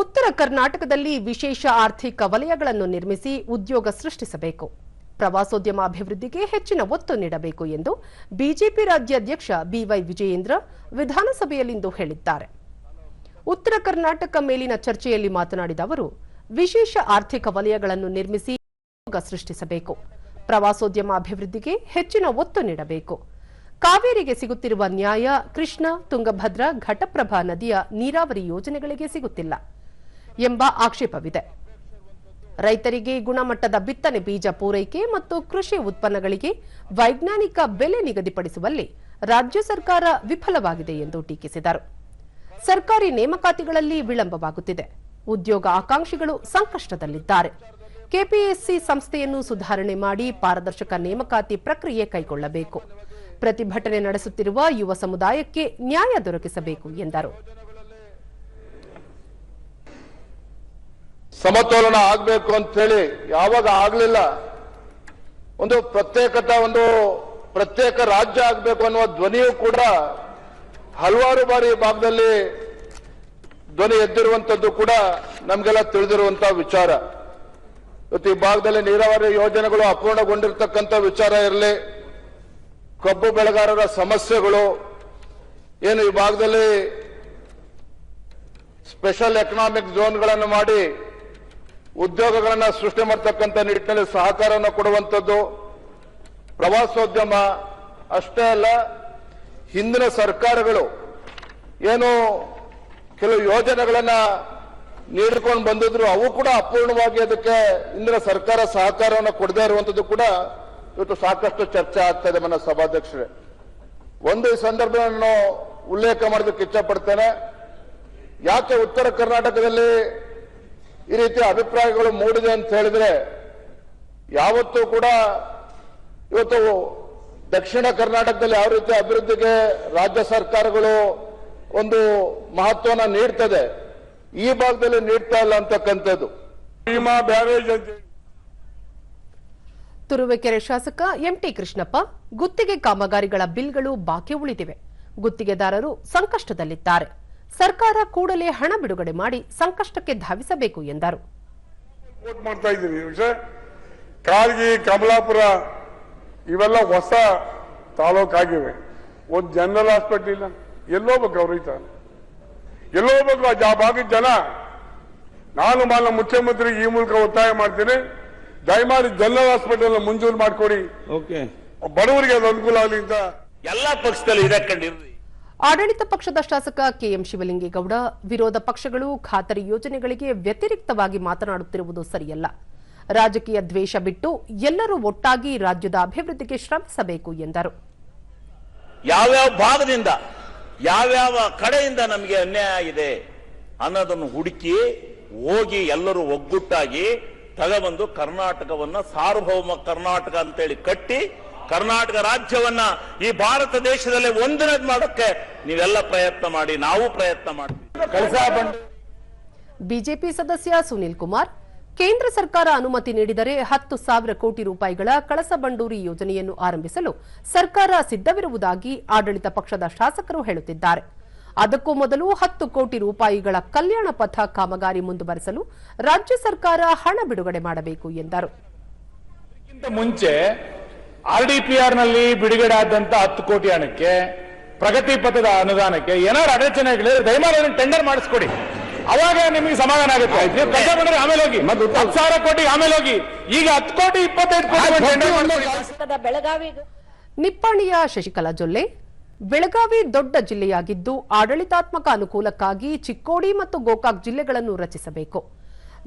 ಉತ್ತರ ಕರ್ನಾಟಕದಲ್ಲಿ ವಿಶೇಷ ಆರ್ಥಿಕ ವಲಯಗಳನ್ನು ನಿರ್ಮಿಸಿ ಉದ್ಯೋಗ ಸೃಷ್ಟಿಸಬೇಕು. ಪ್ರವಾಸೋದ್ಯಮ ಅಭಿವೃದ್ಧಿಗೆ ಹೆಚ್ಚಿನ ಒತ್ತು ನೀಡಬೇಕು ಎಂದು ಬಿಜೆಪಿ ರಾಜ್ಯಾಧ್ಯಕ್ಷ ಬಿವೈ ವಿಜಯೇಂದ್ರ ವಿಧಾನಸಭೆಯಲ್ಲಿಂದು ಹೇಳಿದ್ದಾರೆ. ಉತ್ತರ ಕರ್ನಾಟಕ ಮೇಲಿನ ಚರ್ಚೆಯಲ್ಲಿ ಮಾತನಾಡಿದ ಅವರು, ವಿಶೇಷ ಆರ್ಥಿಕ ವಲಯಗಳನ್ನು ನಿರ್ಮಿಸಿ ಉದ್ಯೋಗ ಸೃಷ್ಟಿಸಬೇಕು. ಪ್ರವಾಸೋದ್ಯಮ ಅಭಿವೃದ್ಧಿಗೆ ಹೆಚ್ಚಿನ ಒತ್ತು ನೀಡಬೇಕು. ಕಾವೇರಿಗೆ ಸಿಗುತ್ತಿರುವ ನ್ಯಾಯ, ಕೃಷ್ಣ, ತುಂಗಭದ್ರಾ, ಘಟಪ್ರಭಾ ನದಿಯ ನೀರಾವರಿ ಯೋಜನೆಗಳಿಗೆ ಸಿಗುತ್ತಿಲ್ಲ. ಎಂಬ ಆಕ್ಷೇಪವಿದೆ. ರೈತರಿಗೆ ಗುಣಮಟ್ಟದ ಬಿತ್ತನೆ ಬೀಜ ಪೂರೈಕೆ ಮತ್ತು ಕೃಷಿ ಉತ್ಪನ್ನಗಳಿಗೆ ವೈಜ್ಞಾನಿಕ ಬೆಲೆ ನಿಗದಿಪಡಿಸುವಲ್ಲಿ ರಾಜ್ಯ ಸರ್ಕಾರ ವಿಫಲವಾಗಿದೆ ಎಂದು ಟೀಕಿಸಿದರು. ಸರ್ಕಾರಿ ನೇಮಕಾತಿಗಳಲ್ಲಿ ವಿಳಂಬವಾಗುತ್ತಿದೆ. ಉದ್ಯೋಗ ಆಕಾಂಕ್ಷಿಗಳು ಸಂಕಷ್ಟದಲ್ಲಿದ್ದಾರೆ. ಕೆಪಿಎಸ್ಸಿ ಸಂಸ್ಥೆಯನ್ನು ಸುಧಾರಣೆ ಮಾಡಿ ಪಾರದರ್ಶಕ ನೇಮಕಾತಿ ಪ್ರಕ್ರಿಯೆ ಕೈಗೊಳ್ಳಬೇಕು. ಪ್ರತಿಭಟನೆ ನಡೆಸುತ್ತಿರುವ ಯುವ ಸಮುದಾಯಕ್ಕೆ ನ್ಯಾಯ ದೊರಕಿಸಬೇಕು ಎಂದರು. ಸಮತೋಲನ ಆಗಬೇಕು ಅಂತ ಹೇಳಿ ಯಾವಾಗ ಆಗಲಿಲ್ಲ, ಒಂದು ಪ್ರತ್ಯೇಕತ, ಒಂದು ಪ್ರತ್ಯೇಕ ರಾಜ್ಯ ಆಗಬೇಕು ಅನ್ನುವ ಧ್ವನಿಯೂ ಕೂಡ ಹಲವಾರು ಬಾರಿ ಭಾಗದಲ್ಲಿ ಧ್ವನಿ ಎದ್ದಿರುವಂತದ್ದು ಕೂಡ ನಮಗೆಲ್ಲ ತಿಳಿದಿರುವಂತಹ ವಿಚಾರ. ಇವತ್ತು ಈ ಭಾಗದಲ್ಲಿ ನೀರಾವರಿ ಯೋಜನೆಗಳು ಅಪೂರ್ಣಗೊಂಡಿರ್ತಕ್ಕಂಥ ವಿಚಾರ ಇರಲಿ, ಕಬ್ಬು ಬೆಳೆಗಾರರ ಸಮಸ್ಯೆಗಳು, ಏನು ಈ ಭಾಗದಲ್ಲಿ ಸ್ಪೆಷಲ್ ಎಕನಾಮಿಕ್ ಝೋನ್ಗಳನ್ನು ಮಾಡಿ ಉದ್ಯೋಗಗಳನ್ನ ಸೃಷ್ಟಿ ಮಾಡತಕ್ಕಂಥ ನಿಟ್ಟಿನಲ್ಲಿ ಸಹಕಾರವನ್ನು ಕೊಡುವಂಥದ್ದು ಪ್ರವಾಸೋದ್ಯಮ ಅಷ್ಟೇ ಅಲ್ಲ, ಹಿಂದಿನ ಸರ್ಕಾರಗಳು ಏನು ಕೆಲವು ಯೋಜನೆಗಳನ್ನ ನೀಡಿಕೊಂಡು ಬಂದಿದ್ರು, ಅವು ಕೂಡ ಅಪೂರ್ಣವಾಗಿ ಅದಕ್ಕೆ ಇಂದಿನ ಸರ್ಕಾರ ಸಹಕಾರವನ್ನು ಕೊಡದೇ ಇರುವಂಥದ್ದು ಕೂಡ ಇವತ್ತು ಸಾಕಷ್ಟು ಚರ್ಚೆ ಆಗ್ತಾ ಇದೆ ನನ್ನ ಸಭಾಧ್ಯಕ್ಷರೇ. ಒಂದು ಈ ಸಂದರ್ಭವನ್ನು ಉಲ್ಲೇಖ ಮಾಡೋದಕ್ಕೆ ಇಚ್ಛಪಡ್ತೇನೆ ಯಾಕೆ ಉತ್ತರ ಕರ್ನಾಟಕದಲ್ಲಿ ಈ ರೀತಿ ಅಭಿಪ್ರಾಯಗಳು ಮೂಡಿದೆ ಅಂತ ಹೇಳಿದ್ರೆ ಯಾವತ್ತೂ ಕೂಡ ಇವತ್ತು ದಕ್ಷಿಣ ಕರ್ನಾಟಕದಲ್ಲಿ ಯಾವ ರೀತಿ ಅಭಿವೃದ್ಧಿಗೆ ರಾಜ್ಯ ಸರ್ಕಾರಗಳು ಒಂದು ಮಹತ್ವನ ನೀಡ್ತದೆ ಈ ಭಾಗದಲ್ಲಿ ನೀಡ್ತಾ ಇಲ್ಲ ಅಂತಕ್ಕಂಥದ್ದು. ತುರುವೇಕೆರೆ ಶಾಸಕ ಎಂಟಿ ಕೃಷ್ಣಪ್ಪ ಗುತ್ತಿಗೆ ಕಾಮಗಾರಿಗಳ ಬಿಲ್ಗಳು ಬಾಕಿ ಉಳಿದಿವೆ. ಗುತ್ತಿಗೆದಾರರು ಸಂಕಷ್ಟದಲ್ಲಿದ್ದಾರೆ. ಸರ್ಕಾರ ಕೂಡಲೇ ಹಣ ಬಿಡುಗಡೆ ಮಾಡಿ ಸಂಕಷ್ಟಕ್ಕೆ ಧಾವಿಸಬೇಕು ಎಂದರು. ಮಾಡ್ತಾ ಇದ್ದೀನಿ ವಿಷಯ ಕಾಲ್ಗಿ ಕಮಲಾಪುರ ಇವೆಲ್ಲ ಹೊಸ ತಾಲೂಕಾಗಿವೆ. ಒಂದು ಜನರಲ್ ಹಾಸ್ಪಿಟಲ್ ಇಲ್ಲ. ಎಲ್ಲೋಗ್ಬೇಕು ಅವ್ರ ರೈತ ಎಲ್ಲೋಗ್ಬೇಕು ಆ ಜಾಬ್ ಭಾಗದ ಜನ. ನಾನು ಮಾನ್ಯ ಮುಖ್ಯಮಂತ್ರಿ ಈ ಮೂಲಕ ಒತ್ತಾಯ ಮಾಡ್ತೀನಿ. ದಯಮಾಡಿ ಜನರಲ್ ಹಾಸ್ಪಿಟಲ್ ಮಂಜೂರು ಮಾಡಿಕೊಡಿ. ಓಕೆ ಬಡವರಿಗೆ ಅದು ಅನುಕೂಲ ಆಗಲಿ ಅಂತ. ಎಲ್ಲಾ ಪಕ್ಷದಲ್ಲಿ ಇದೆ ಕಂಡಿರ್ರಿ ಆಡಳಿತ ಪಕ್ಷದ ಶಾಸಕ ಕೆಎಂ ಶಿವಲಿಂಗೇಗೌಡ, ವಿರೋಧ ಪಕ್ಷಗಳು ಖಾತರಿ ಯೋಜನೆಗಳಿಗೆ ವ್ಯತಿರಿಕ್ತವಾಗಿ ಮಾತನಾಡುತ್ತಿರುವುದು ಸರಿಯಲ್ಲ. ರಾಜಕೀಯ ದ್ವೇಷ ಬಿಟ್ಟು ಎಲ್ಲರೂ ಒಟ್ಟಾಗಿ ರಾಜ್ಯದ ಅಭಿವೃದ್ಧಿಗೆ ಶ್ರಮಿಸಬೇಕು ಎಂದರು. ಯಾವ್ಯಾವ ಭಾಗದಿಂದ, ಯಾವ್ಯಾವ ಕಡೆಯಿಂದ ನಮಗೆ ಅನ್ಯಾಯ ಆಗಿದೆ ಅನ್ನೋದನ್ನು ಹುಡುಕಿ ಹೋಗಿ ಎಲ್ಲರೂ ಒಗ್ಗುಟ್ಟಾಗಿ ತಗಬಂದು ಕರ್ನಾಟಕವನ್ನ ಸಾರ್ವಭೌಮ ಕರ್ನಾಟಕ ಅಂತೇಳಿ ಕಟ್ಟಿ ಕರ್ನಾಟಕ ರಾಜ್ಯವನ್ನ ಈ ಭಾರತ ದೇಶದಲ್ಲೇ ಒಂದನೇದ್ ಮಾಡೋಕ್ಕೆ ನೀವೆಲ್ಲ ಪ್ರಯತ್ನ ಮಾಡಿ ನಾವು ಪ್ರಯತ್ನ ಮಾಡ್ತೀವಿ. ಬಿಜೆಪಿ ಸದಸ್ಯ ಸುನೀಲ್ ಕುಮಾರ್ ಕೇಂದ್ರ ಸರ್ಕಾರ ಅನುಮತಿ ನೀಡಿದರೆ ಹತ್ತು ಸಾವಿರ ಕೋಟಿ ರೂಪಾಯಿಗಳ ಕಳಸ ಬಂಡೂರಿ ಯೋಜನೆಯನ್ನು ಆರಂಭಿಸಲು ಸರ್ಕಾರ ಸಿದ್ಧವಿರುವುದಾಗಿ ಆಡಳಿತ ಪಕ್ಷದ ಶಾಸಕರು ಹೇಳುತ್ತಿದ್ದಾರೆ. ಅದಕ್ಕೂ ಮೊದಲು ಹತ್ತು ಕೋಟಿ ರೂಪಾಯಿಗಳ ಕಲ್ಯಾಣ ಪಥ ಕಾಮಗಾರಿ ಮುಂದುವರೆಸಲು ರಾಜ್ಯ ಸರ್ಕಾರ ಹಣ ಬಿಡುಗಡೆ ಮಾಡಬೇಕು ಎಂದರು. ಮುಂಚೆ ಆರ್ ಡಿ ಪಿ ಆರ್ನಲ್ಲಿ ಬಿಡುಗಡೆ ಆದಂತ ಹತ್ತು ಕೋಟಿ ಹಣಕ್ಕೆ ಪ್ರಗತಿ ಪಥದ ಅನುದಾನಕ್ಕೆ ಏನಾದ್ರು ಅಡಚಣೆಗಳಿದ್ರೆ ದಯಮಾಡಿ ಅದನ್ನ ಟೆಂಡರ್ ಮಾಡಿಸ್ಕೊಡಿ. ಅವಾಗ ನಿಮಗೆ ಸಮಾಧಾನ ಆಗುತ್ತೆ. ನೀವು ಕಷ್ಟ ಮಾಡಿದ್ರೆ ಆಮೇಲೆ ಹೋಗಿ. ಹತ್ತು ಸಾವಿರ ಕೋಟಿ ಆಮೇಲೆ ಹೋಗಿ. ಈಗ ಹತ್ತು ಕೋಟಿ ಇಪ್ಪತ್ತೈದು ಕೋಟಿ ಬೆಳಗಾವಿ ನಿಪ್ಪಾಣಿಯ ಶಶಿಕಲಾ ಜೊಲ್ಲೆ ಬೆಳಗಾವಿ ದೊಡ್ಡ ಜಿಲ್ಲೆಯಾಗಿದ್ದು ಆಡಳಿತಾತ್ಮಕ ಅನುಕೂಲಕ್ಕಾಗಿ ಚಿಕ್ಕೋಡಿ ಮತ್ತು ಗೋಕಾಕ್ ಜಿಲ್ಲೆಗಳನ್ನು ರಚಿಸಬೇಕು.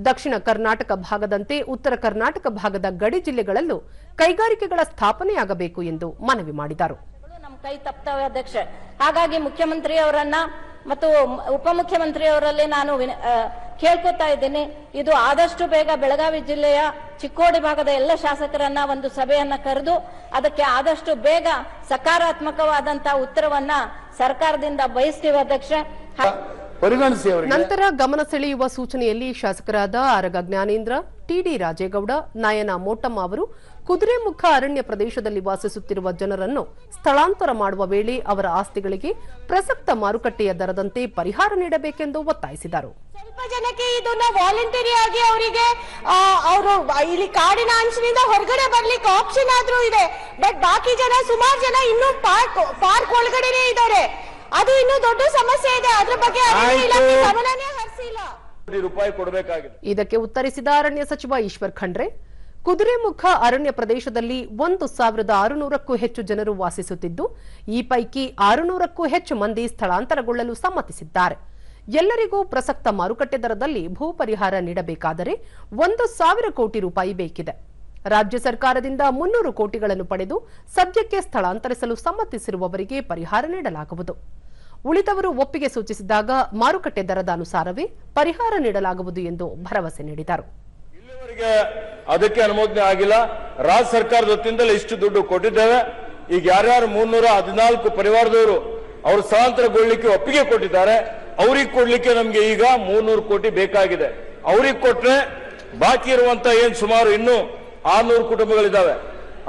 ದಕ್ಷಿಣ ಕರ್ನಾಟಕ ಭಾಗದಂತೆ ಉತ್ತರ ಕರ್ನಾಟಕ ಭಾಗದ ಗಡಿ ಜಿಲ್ಲೆಗಳಲ್ಲೂ ಕೈಗಾರಿಕೆಗಳ ಸ್ಥಾಪನೆಯಾಗಬೇಕು ಎಂದು ಮನವಿ ಮಾಡಿದರು. ನಮ್ಮ ಕೈ ತಪ್ತವೆ ಅಧ್ಯಕ್ಷ. ಹಾಗಾಗಿ ಮುಖ್ಯಮಂತ್ರಿ ಅವರನ್ನ ಮತ್ತು ಉಪಮುಖ್ಯಮಂತ್ರಿ ಅವರಲ್ಲಿ ನಾನು ಕೇಳ್ಕೊತಾ ಇದ್ದೀನಿ. ಇದು ಆದಷ್ಟು ಬೇಗ ಬೆಳಗಾವಿ ಜಿಲ್ಲೆಯ ಚಿಕ್ಕೋಡಿ ಭಾಗದ ಎಲ್ಲ ಶಾಸಕರನ್ನ ಒಂದು ಸಭೆಯನ್ನ ಕರೆದು ಅದಕ್ಕೆ ಆದಷ್ಟು ಬೇಗ ಸಕಾರಾತ್ಮಕವಾದಂತಹ ಉತ್ತರವನ್ನ ಸರ್ಕಾರದಿಂದ ಬಯಸ್ತೀವಿ ಅಧ್ಯಕ್ಷ. ಪರಿಗಣಿಸಿ ಅವರಿಗೆ. ನಂತರ ಗಮನ ಸೆಳೆಯುವ ಸೂಚನೆಯಲ್ಲಿ ಶಾಸಕರಾದ ಆರಗ ಜ್ಞಾನೇಂದ್ರ ಟಿಡಿ ರಾಜೇಗೌಡ ನಯನ ಮೋಟಮ್ಮ ಅವರು ಕುದುರೆಮುಖ ಅರಣ್ಯ ಪ್ರದೇಶದಲ್ಲಿ ವಾಸಿಸುತ್ತಿರುವ ಜನರನ್ನು ಸ್ಥಳಾಂತರ ಮಾಡುವ ವೇಳೆ ಅವರ ಆಸ್ತಿಗಳಿಗೆ ಪ್ರಸಕ್ತ ಮಾರುಕಟ್ಟೆಯ ದರದಂತೆ ಪರಿಹಾರ ನೀಡಬೇಕೆಂದು ಒತ್ತಾಯಿಸಿದರು. ಸ್ವಲ್ಪ ಜನಕ್ಕೆ ಇದನ್ನ ವಾಲಂಟರಿ ಆಗಿ ಅವರಿಗೆ ಅವರು ಇಲ್ಲಿ ಕಾಡಿನ ಅಂಚಿನಿಂದ ಹೊರಗಡೆ ಬರ್ಲಿಕ್ಕೆ ಆಪ್ಷನ್ ಆದ್ರೂ ಇದೆ. ಬಟ್ ಬಾಕಿ ಜನ ಸುಮಾರು ಜನ ಇನ್ನೂ ಪಾರ್ಕ್ ಪಾರ್ಕ್ ಒಳಗಡೆನೆ ಇದ್ದಾರೆ. ಅದು ಇನ್ನು ದೊಡ್ಡ ಸಮಸ್ಯೆ ಇದೆ. ಅದ್ರ ಬಗ್ಗೆ ಅರಣ್ಯ ಇಲಾಖೆ ಗಮನನೇ ಹರಿಸಿಲ್ಲ. ರೂಪಾಯಿ ಕೊಡಬೇಕಾಗಿದೆ. ಇದಕ್ಕೆ ಉತ್ತರಿಸಿದ ಅರಣ್ಯ ಸಚಿವ ಈಶ್ವರ್ ಖಂಡ್ರೆ ಕುದುರೆಮುಖ ಅರಣ್ಯ ಪ್ರದೇಶದಲ್ಲಿ ಒಂದು ಸಾವಿರದ ಆರುನೂರಕ್ಕೂ ಹೆಚ್ಚು ಜನರು ವಾಸಿಸುತ್ತಿದ್ದು ಈ ಪೈಕಿ ಆರುನೂರಕ್ಕೂ ಹೆಚ್ಚು ಮಂದಿ ಸ್ಥಳಾಂತರಗೊಳ್ಳಲು ಸಮ್ಮತಿಸಿದ್ದಾರೆ. ಎಲ್ಲರಿಗೂ ಪ್ರಸಕ್ತ ಮಾರುಕಟ್ಟೆ ದರದಲ್ಲಿ ಭೂ ಪರಿಹಾರ ನೀಡಬೇಕಾದರೆ ಒಂದು ಸಾವಿರ ಕೋಟಿ ರೂಪಾಯಿ ಬೇಕಿದೆ. ರಾಜ್ಯ ಸರ್ಕಾರದಿಂದ ಮುನ್ನೂರು ಕೋಟಿಗಳನ್ನು ಪಡೆದು ಸದ್ಯಕ್ಕೆ ಸ್ಥಳಾಂತರಿಸಲು ಸಮ್ಮತಿಸಿರುವವರಿಗೆ ಪರಿಹಾರ ನೀಡಲಾಗುವುದು. ಉಳಿದವರು ಒಪ್ಪಿಗೆ ಸೂಚಿಸಿದಾಗ ಮಾರುಕಟ್ಟೆ ದರದ ಅನುಸಾರವೇ ಪರಿಹಾರ ನೀಡಲಾಗುವುದು ಎಂದು ಭರವಸೆ ನೀಡಿದರು. ಇಲ್ಲಿವರೆಗೆ ಅದಕ್ಕೆ ಅನುಮೋದನೆ ಆಗಿಲ್ಲ. ರಾಜ್ಯ ಸರ್ಕಾರದ ವತಿಯಿಂದಲೇ ಇಷ್ಟು ದುಡ್ಡು ಕೊಟ್ಟಿದ್ದೇವೆ. ಈಗ ಯಾರ್ಯಾರು ಮುನ್ನೂರ ಹದಿನಾಲ್ಕು ಪರಿವಾರದವರು ಅವರು ಸ್ಥಳಾಂತರಗೊಳ್ಳಿಕ್ಕೆ ಒಪ್ಪಿಗೆ ಕೊಟ್ಟಿದ್ದಾರೆ, ಅವ್ರಿಗೆ ಕೊಡ್ಲಿಕ್ಕೆ ನಮ್ಗೆ ಈಗ ಮೂರ್ನೂರು ಕೋಟಿ ಬೇಕಾಗಿದೆ. ಅವ್ರಿಗೆ ಕೊಟ್ರೆ ಬಾಕಿ ಇರುವಂತ ಏನ್ ಸುಮಾರು ಇನ್ನು ಆರ್ನೂರು ಕುಟುಂಬಗಳಿದ್ದಾವೆ.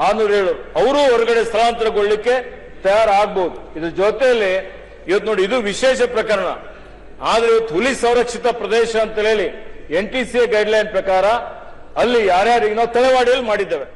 ಆರ್ನೂರ ಏಳು. ಅವರು ಹೊರಗಡೆ ಸ್ಥಳಾಂತರಗೊಳ್ಳಿಕ್ಕೆ ತಯಾರಾಗಬಹುದು ಇದ್ರ ಜೊತೆಯಲ್ಲಿ ಇವತ್ತು ನೋಡಿ, ಇದು ವಿಶೇಷ ಪ್ರಕರಣ. ಆದ್ರೆ ಇವತ್ತು ಹುಲಿ ಸಂರಕ್ಷಿತ ಪ್ರದೇಶ ಅಂತ ಹೇಳಿ ಎನ್ ಟಿ ಸಿ ಗೈಡ್ಲೈನ್ ಪ್ರಕಾರ ಅಲ್ಲಿ ಯಾರ್ಯಾರಿಗೆ ನಾವು ತಳವಾಡಿಯಲ್ಲಿ ಮಾಡಿದ್ದೇವೆ.